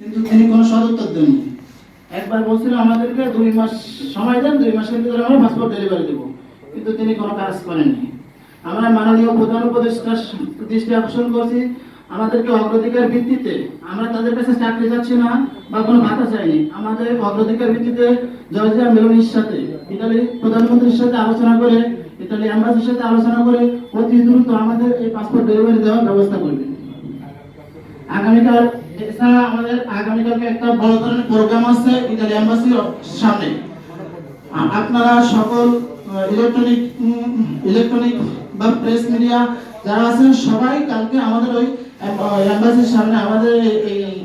কিন্তু তিনি কোনো সদুত্তর দেননি। একবার বলছিল আমাদেরকে দুই মাস সময় দেন, দুই মাসের ভিতরে আমরা পাসপোর্ট ডেলিভারি দেবো। কিন্তু তিনি কোনো কাজ করেননি। আমরা মাননীয় প্রধান উপদেষ্টার দৃষ্টি আকর্ষণ করছি। আমাদেরকে অগ্রাধিকার ভিত্তিতে আমরা তাদের কাছে চাকরি চাচ্ছি না বা কোনো ভাতা চাইনি। আমাদের অগ্রাধিকার ভিত্তিতে জর্জিয়া, মেলোনির সাথে, ইতালি প্রধানমন্ত্রীর সাথে আলোচনা করে, ইতালি অ্যাম্বাসির সাথে আলোচনা করে অতি দ্রুত আমাদের এই পাসপোর্ট ডেলিভারি দেওয়ার ব্যবস্থা করবে। আগামীকাল এছাড়া আমাদের আগামীকালকে একটা বড় ধরনের প্রোগ্রাম আছে ইতালি অ্যাম্বাসির সামনে আপনারা সকল ইলেকট্রনিক ইলেকট্রনিক বা প্রেস মিডিয়া যারা আছেন সবাই কালকে আমাদের ওই অ্যাম্বাসির সামনে আমাদের এই-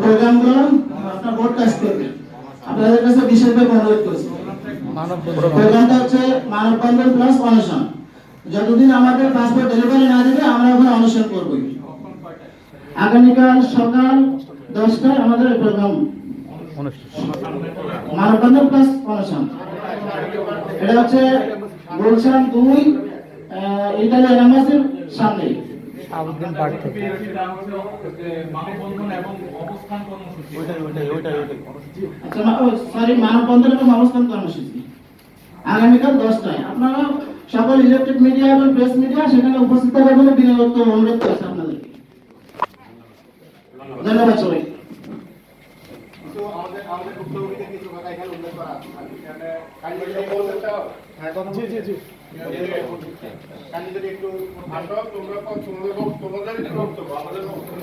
প্রোগ্রামগুলো আপনার ব্রডকাস্ট করবেন। আপনাদের কাছে বিশেষভাবে অনুরোধ করছি। প্রোগ্রামটা হচ্ছে মানববন্ধন প্লাস অনশন যতদিন আমাদের পাসপোর্ট ডেলিভারি না দেবে আমরা ওখানে অনশন করবই আগামীকাল সকাল দশটায় আমাদের প্রোগ্রাম। মানববন্ধন প্লাস অনশন এটা হচ্ছে গুলশান দুই সামনে। আবুদ্দিন পার্ক থেকে। আচ্ছা সরি মানববন্ধন এবং অবস্থান কর্মসূচি। আগামীকাল দশটায়। আপনারা সকল ইলেকট্রিক মিডিয়া এবং প্রেস মিডিয়া সেখানে উপস্থিত থাকার জন্য বিনোদন অনুরোধ করছি আপনাদেরকে ধন্যবাদ সবাই কিছু আমাদের আমাদের ভুক্তভোগীদের কিছু কথা এখানে উল্লেখ করা আছে এখানে কাইন্ডলি যদি বলতে হ্যাঁ সবাই জি জি জি। কাইন্ডলি যদি একটু ভাষা তোমরা তোমাদের তোমাদের বক্তব্য আমাদের বক্তব্য